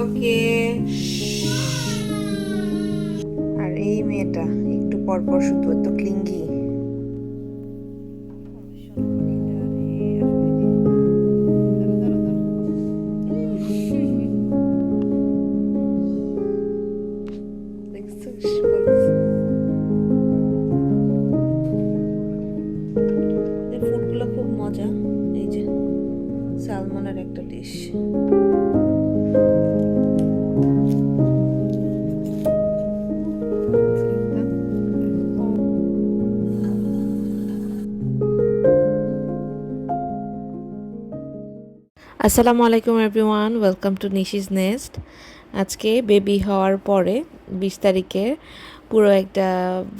ওকে আর এই মেয়েটা, একটু পর পর শুধু, এত ক্লিঙ্গি ফুডগুলো খুব মজা। এই যে, সালমনের একটা ডিশ আসসালামু আলাইকুম everyone welcome to Nishi's nest. আজকে বেবি হওয়ার পরে বিশ তারিখে পুরো একটা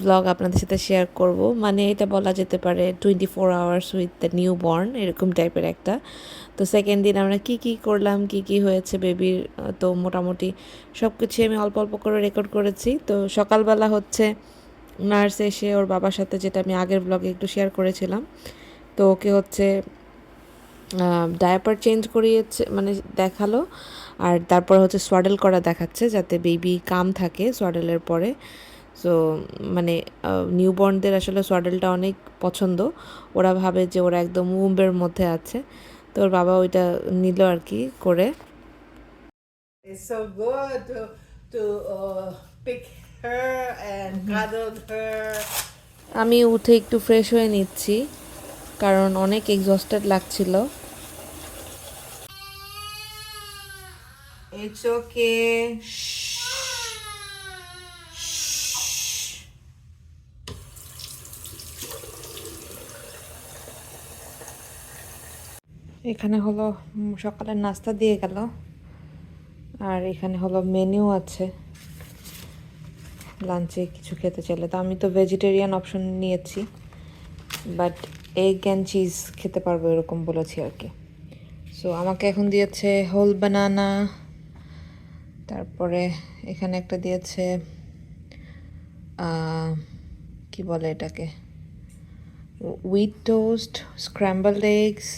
ব্লগ আপনাদের সাথে শেয়ার করব। মানে এটা বলা যেতে পারে twenty four hours with the new born এরকম টাইপের একটা। তো সেকেন্ড দিন আমরা কি কি করলাম, কি কি হয়েছে বেবির তো মোটামুটি সব কিছু আমি অল্প অল্প করে রেকর্ড করেছি। তো সকালবেলা হচ্ছে নার্স এসে ওর বাবার সাথে যেটা আমি আগের ব্লগে একটু শেয়ার করেছিলাম, তো ওকে হচ্ছে ডায়াপার চেঞ্জ করিয়েছে মানে দেখাল। আর তারপর হচ্ছে সোয়াডেল করা দেখাচ্ছে যাতে বেবি কাম থাকে সোয়াডেলের পরে। সো মানে নিউবর্নদের আসলে সোয়াডেলটা অনেক পছন্দ। ওরা ভাবে যে ওরা একদম উম্বের মধ্যে আছে। তো ওর বাবা ওইটা নিল আর কি করে। It's so good to to uh, pick her and cuddle her. আমি উঠে একটু ফ্রেশ হয়ে নিচ্ছি কারণ অনেক এক্সস্টেড লাগছিল। It's okay. এখানে হলো সকালের নাস্তা দিয়ে গেল। আর এখানে হলো মেনু আছে। লাঞ্চে কিছু খেতে চাইলে। তো আমি তো ভেজিটেরিয়ান অপশন নিয়েছি বাট এগ অ্যান্ড চিজ খেতে পারব এরকম বলেছি আর কি। সো আমাকে এখন দিয়েছে হোল বানানা তারপরে এখানে একটা দিয়েছে কি বলে এটাকে? উইথ টোস্ট স্ক্র্যাম্বল এগস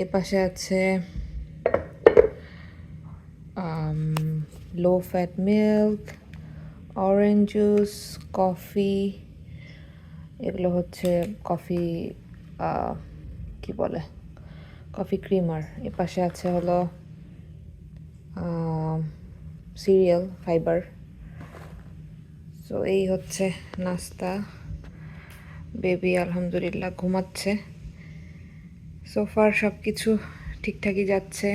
এ পাশে আছে low fat milk orange juice coffee এগুলো হচ্ছে কফি কি বলে? কফি ক্রিমার এ পাশে আছে হলো সিরিয়াল ফাইবার সো এই হচ্ছে নাস্তা। বেবি আলহামদুলিল্লাহ, ঘুমাচ্ছে। সোফার সব কিছু ঠিকঠাকই যাচ্ছে।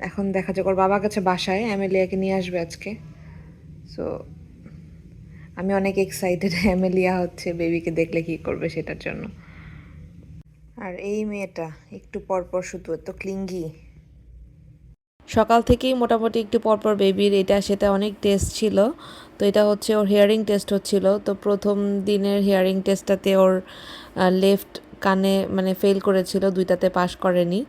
এখন দেখা যাক, ওর বাবার কাছে বাসায়, অ্যামেলিয়াকে নিয়ে আসবে আজকে। সো আমি অনেক এক্সাইটেড অ্যামেলিয়া হচ্ছে বেবিকে দেখলে কি করবে সেটার জন্য। আর এই মেয়েটা, একটু পর পর শুধু, এত ক্লিঙ্গি সকাল থেকেই মোটামুটি একটু পরপর বেবির এটা সেটা অনেক টেস্ট ছিল। তো এটা হচ্ছে ওর হেয়ারিং টেস্ট হচ্ছিল। তো প্রথম দিনের হেয়ারিং টেস্টটাতে ওর লেফট কানে মানে ফেল করেছিল, দুইটাতে পাস করেনি।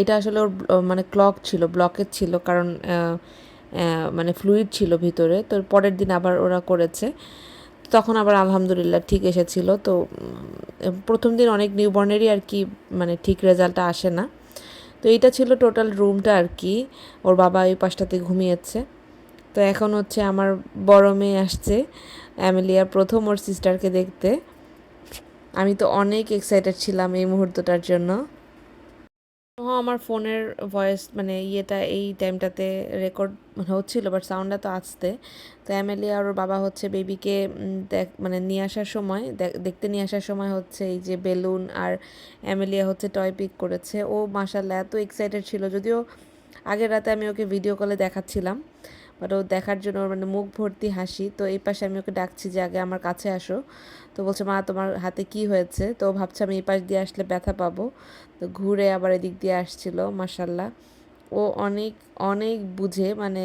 এটা আসলে ওর মানে ক্লক ছিল ব্লকেজ ছিল, কারণ মানে ফ্লুইড ছিল ভিতরে। তো পরের দিন আবার ওরা করেছে। তখন আবার আলহামদুলিল্লাহ ঠিক এসেছিল। তো প্রথম দিন অনেক নিউবর্নেরই আর কি মানে ঠিক রেজাল্টটা আসে না। তো এইটা ছিল টোটাল রুমটা আর কি। ওর বাবা ওই পাশটাতে ঘুমিয়েছে। তো এখন হচ্ছে আমার বড় মেয়ে আসছে অ্যামেলিয়া প্রথম ওর সিস্টারকে দেখতে। আমি তো অনেক এক্সাইটেড ছিলাম এই মুহূর্তটার জন্য। আমার ফোনের ভয়েস মানে ইয়েটা এই টাইমটাতে রেকর্ড হচ্ছিল বাট সাউন্ডটা তো আসতে তো অ্যামেলিয়া আর ওর বাবা হচ্ছে বেবিকে দেখ মানে নিয়ে আসার সময়, দেখ- দেখতে নিয়ে আসার সময় হচ্ছে এই যে বেলুন আর অ্যামেলিয়া হচ্ছে টয় পিক করেছে। ও মাসাল্লাহ এত এক্সাইটেড ছিল, যদিও আগের রাতে আমি ওকে ভিডিও কলে দেখাচ্ছিলাম বাট ও দেখার জন্য মানে মুখ ভর্তি হাসি। তো এই পাশে আমি ওকে ডাকছি যে, আগে আমার কাছে আসো। তো বলছে, মা, তোমার হাতে কি হয়েছে? তো ভাবছে, আমি এই পাশ দিয়ে আসলে ব্যথা পাবো। তো ঘুরে আবার এদিক দিয়ে আসছিল মাসাল্লাহ ও অনেক অনেক বুঝে মানে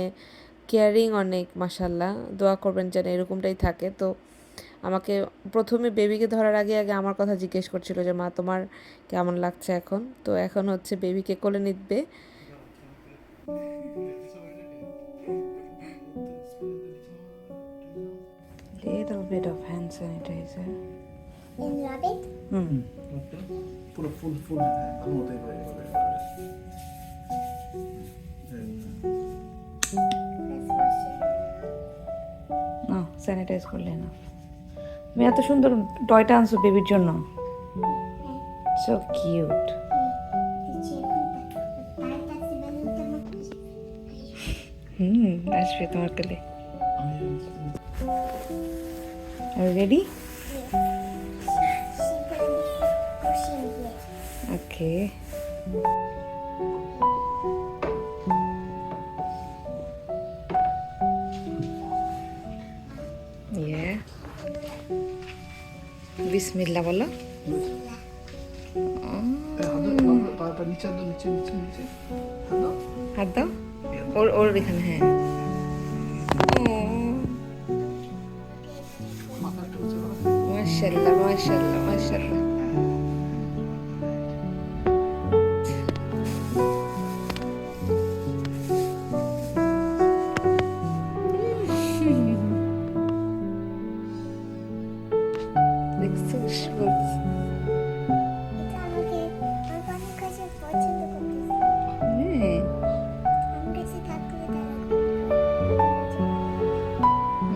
কেয়ারিং অনেক মাসাল্লাহ দোয়া করবেন যেন এরকমটাই থাকে। তো আমাকে প্রথমে বেবিকে ধরার আগে আগে আমার কথা জিজ্ঞেস করছিল যে, মা, তোমার কেমন লাগছে এখন? তো এখন হচ্ছে বেবিকে কোলে নিবে little bit of hand sanitizer. And rub it? Hmm. Okay. Put a full, full cloth over it. না স্যানিটাইজ করলে না তুমি এত সুন্দর টয়টা আনছো বেবির জন্য সো কিউট হুম আসবে তোমার কালে রেডি ওকে ইয়ে বিসমিল্লা বলো পাটা নিচে দাও নিচে নিচে নিচে দাও হাত দাও ওর ওর এখানে হ্যাঁ হ্যাঁ।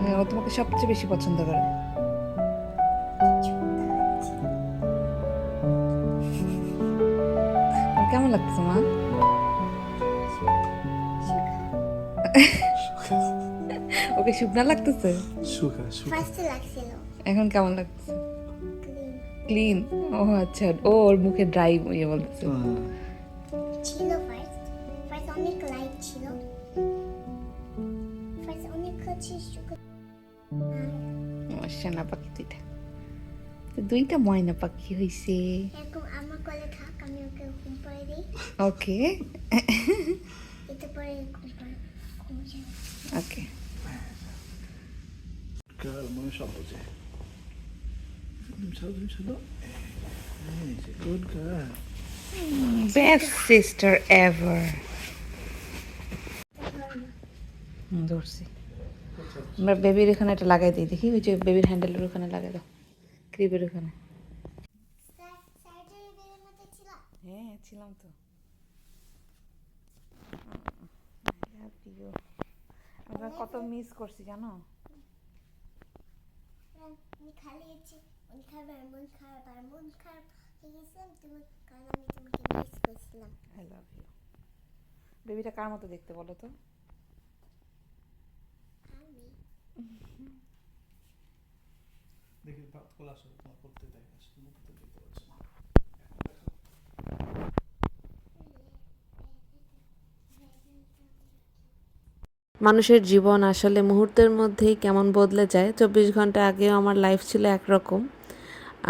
হ্যাঁ, ও তোমাকে সবচেয়ে বেশি পছন্দ করে। লাগতেছে মা। ওকে শুকনা লাগতেছে? ফার্স্টে লাগছিল। এখন কেমন লাগতেছে? ক্লিন ক্লিন ও আচ্ছা। ও ওর মুখে ড্রাই ইয়ে বলতেছে। ছিল ফার্স্ট ফার্স্ট অনেক লাইট ছিল। ফার্স্ট অনেক হচ্ছে সুগার আমার সেনা পাখি দুইটা। তো দুইটা ময়না পাখি হয়েছে এখন আমার কোলে থাক আমি ওকে ঘুম পাড়ে দিই ওকে ওকে গাল মনে সব বোঝে good girl best sister ever ধরছি। আমরা বেবির এখানে এটা লাগাই দিই দেখি ওই যে বেবির হ্যান্ডেলের ওখানে লাগাই দাও। ক্রিপের ওখানে। হ্যাঁ ছিলাম তো। আমরা কত মিস করছি জানো? আমি খালি মন খারাপ মন খারাপ আর মন খারাপ হয়ে গেছিলাম তুমি কারণ আমি তোমাকে মিস করছিলাম। আই লাভ ইউ বেবিটা কার মতো দেখতে বলো তো? আমি। দেখি খোলা আসো তোমার করতে দেয় না। মানুষের জীবন আসলে মুহূর্তের মধ্যেই কেমন বদলে যায়। চব্বিশ ঘণ্টা আগেও আমার লাইফ ছিল একরকম।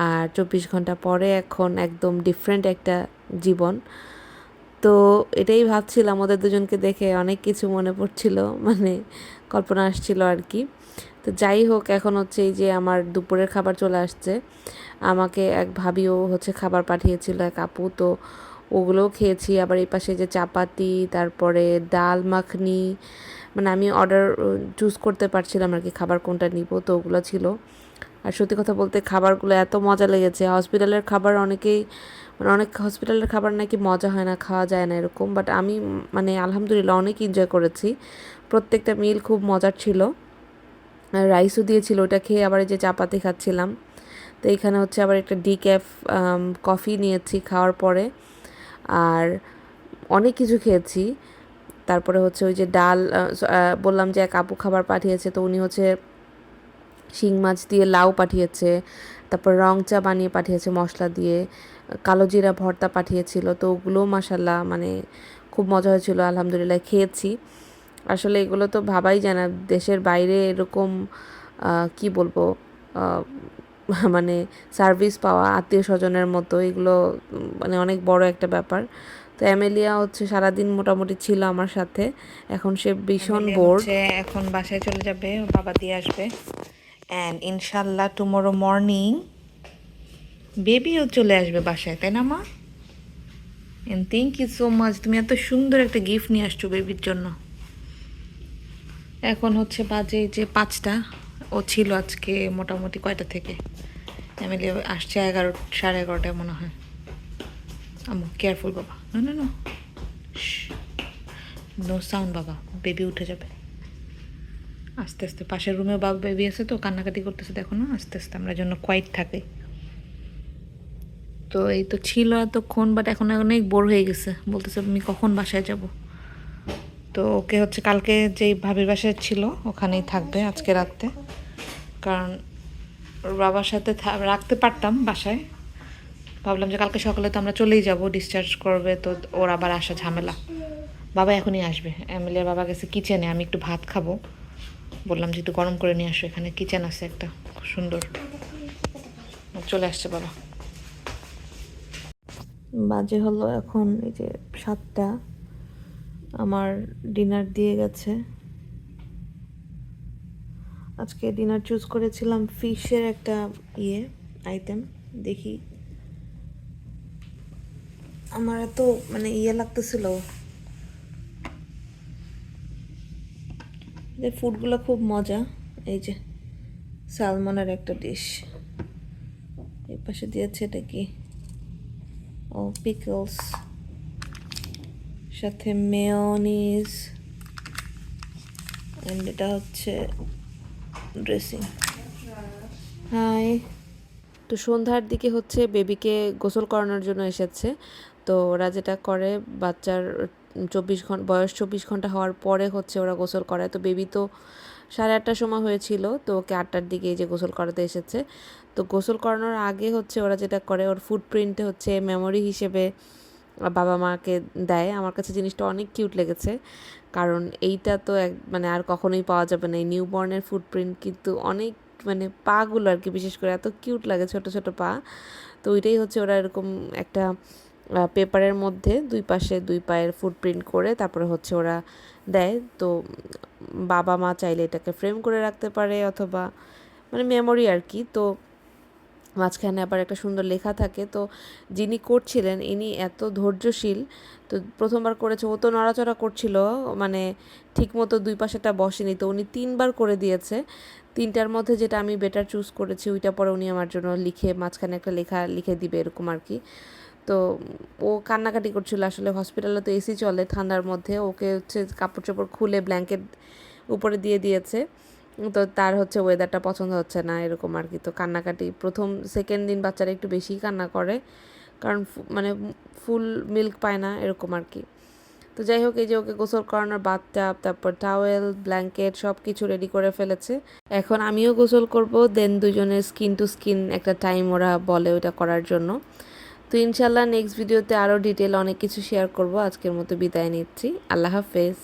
আর চব্বিশ ঘণ্টা পরে এখন একদম ডিফারেন্ট একটা জীবন। তো এটাই ভাবছিলাম, ওদের দুজনকে দেখে অনেক কিছু মনে পড়ছিল মানে কল্পনা আসছিল আর কি। তো যাই হোক, এখন হচ্ছে এই যে আমার দুপুরের খাবার চলে আসছে। আমাকে এক ভাবিও হচ্ছে খাবার পাঠিয়েছিল, এক আপু। তো ওগুলোও খেয়েছি। আবার এই পাশে যে চাপাতি, তারপরে ডাল, মাখনি মানে আমি অর্ডার চুজ করতে পারছিলাম আর কি, খাবার কোনটা নিব, তো ওগুলো ছিল। আর সত্যি কথা বলতে খাবারগুলো এত মজা লেগেছে। হসপিটালের খাবার অনেকেই মানে অনেক হসপিটালের খাবার নাকি মজা হয় না, খাওয়া যায় না এরকম বাট আমি মানে আলহামদুলিল্লাহ অনেক এনজয় করেছি। প্রত্যেকটা মিল খুব মজার ছিল। আর রাইসও দিয়েছিল, ওটা খেয়ে আবার যে চাপাতি খাচ্ছিলাম। তো এখানে হচ্ছে আবার একটা ডিক্যাফ কফি নিয়েছি খাওয়ার পরে। আর অনেক কিছু খেয়েছি। তারপরে হচ্ছে ওই যে ডাল বললাম যে এক আপু খাবার পাঠিয়েছে, তো উনি হচ্ছে শিং মাছ দিয়ে লাউ পাঠিয়েছে, তারপর রং চা বানিয়ে পাঠিয়েছে মশলা দিয়ে, কালো জিরা ভর্তা পাঠিয়েছিল, তো ওগুলো মাসাল্লাহ মানে খুব মজা হয়েছিল, আলহামদুলিল্লাহ খেয়েছি। আসলে এগুলো তো ভাবাই যায় না, দেশের বাইরে এরকম কি বলব মানে সার্ভিস পাওয়া, আত্মীয় স্বজনের মতো, এগুলো মানে অনেক বড় একটা ব্যাপার। তো অ্যামেলিয়া হচ্ছে সারাদিন মোটামুটি ছিল আমার সাথে। এখন সে ভীষণ বোর্ড এখন বাসায় চলে যাবে বাবা দিয়ে আসবে। অ্যান্ড ইনশাল্লাহ টুমোরো মর্নিং বেবিও চলে আসবে বাসায় তাই না মা? And thank you so much তুমি এত সুন্দর একটা গিফট নিয়ে আসছো বেবির জন্য। এখন হচ্ছে বাজে যে পাঁচটা ও ছিল আজকে মোটামুটি কয়টা থেকে? ফ্যামিলি আসছে এগারো সাড়ে এগারোটায় মনে হয়। আমু কেয়ারফুল বাবা no no no no sound বাবা বেবি উঠে যাবে। আস্তে আস্তে। পাশের রুমেও বাবু বেবি আছে তো, কান্নাকাটি করতেছে। দেখো না, আস্তে আস্তে। আমরা জন্য কোয়াইট থাকে। তো এই তো ছিল এতক্ষণ বাট এখন অনেক বোর হয়ে গেছে। বলতেছে, আমি কখন বাসায় যাব? তো ওকে হচ্ছে কালকে যেই ভাবির বাসায় ছিল, ওখানেই থাকবে আজকে রাতে কারণ বাবার সাথে রাখতে পারতাম বাসায়। ভাবলাম যে কালকে সকালে তো আমরা চলেই যাব ডিসচার্জ করবে, তো ওর আবার আসা ঝামেলা। বাবা এখনই আসবে। এমএলএর বাবা গেছে কিচেনে আমি একটু ভাত খাব। বললাম যে একটু গরম করে নিয়ে আসো, এখানে কিচেন আছে একটা সুন্দর। চলে আসছে বাবা। বাজে হলো এখন এই যে সাতটা। আমার ডিনার দিয়ে গেছে। আজকে ডিনার চুজ করেছিলাম ফিশের একটা ইয়ে আইটেম দেখি। আমার এত মানে ইয়ে লাগতেছিল। এদের ফুডগুলো খুব মজা। এই যে সালমনের একটা ডিশ এই পাশে দিয়েছে এটা কি? ও পিকলস সাথে মেয়নিজ অ্যান্ড এটা হচ্ছে ড্রেসিং হাই তো সন্ধ্যার দিকে হচ্ছে বেবিকে গোসল করানোর জন্য এসেছে। তো ওরা যেটা করে, বাচ্চার চব্বিশ ঘণ্টা বয়স চব্বিশ ঘণ্টা হওয়ার পরে হচ্ছে ওরা গোসল করায়। তো বেবি তো সাড়ে আটটার সময় হয়েছিল, তো ওকে আটটার দিকে এই যে গোসল করাতে এসেছে। তো গোসল করানোর আগে হচ্ছে ওরা যেটা করে, ওর ফুটপ্রিন্টে হচ্ছে মেমোরি হিসেবে বাবা মাকে দেয়। আমার কাছে জিনিসটা অনেক কিউট লেগেছে, কারণ এইটা তো এক মানে আর কখনোই পাওয়া যাবে না। এই নিউ বর্নের ফুটপ্রিন্ট কিন্তু অনেক মানে পাগুলো আর কি, বিশেষ করে এত কিউট লাগে ছোট ছোট পা। তো ওইটাই হচ্ছে ওরা এরকম একটা পেপারের মধ্যে দুই পাশে দুই পায়ের ফুটপ্রিন্ট করে তারপরে হচ্ছে ওরা দেয়। তো বাবা মা চাইলে এটাকে ফ্রেম করে রাখতে পারে অথবা মানে মেমোরি আর কি। তো মাঝখানে আবার একটা সুন্দর লেখা থাকে। তো যিনি করছিলেন, ইনি এত ধৈর্যশীল, তো প্রথমবার করেছে, ও তো নড়াচড়া করছিল মানে ঠিকমতো দুই পাশেটা বসেনি। তো উনি তিনবার করে দিয়েছে। তিনটার মধ্যে যেটা আমি বেটার চুজ করেছি, ওইটা পরে উনি আমার জন্য লিখে মাঝখানে একটা লেখা লিখে দিবে, এরকম আর কি। তো ও কান্নাকাটি করছিল আসলে হসপিটালে তো এসি চলে ঠান্ডার মধ্যে। ওকে হচ্ছে কাপড় চোপড় খুলে ব্ল্যাঙ্কেট উপরে দিয়ে দিয়েছে। তো তার হচ্ছে ওয়েদারটা পছন্দ হচ্ছে না, এরকম আর কি। তো কান্নাকাটি, প্রথম সেকেন্ড দিন বাচ্চারা একটু বেশিই কান্না করে। কারণ মানে ফুল মিল্ক পায় না, এরকম আর কি। তো যাই হোক, এই যে ওকে গোসল করানোর বাথটাব, তারপর টাওয়েল ব্ল্যাঙ্কেট সব কিছু রেডি করে ফেলেছে। এখন আমিও গোসল করব দেন দুজনের স্কিন টু স্কিন একটা টাইম ওরা বলে ওটা করার জন্য। তো ইনশাল্লাহ নেক্সট ভিডিওতে আরও ডিটেল অনেক কিছু শেয়ার করব। আজকের মতো বিদায় নিচ্ছি। আল্লাহ হাফেজ।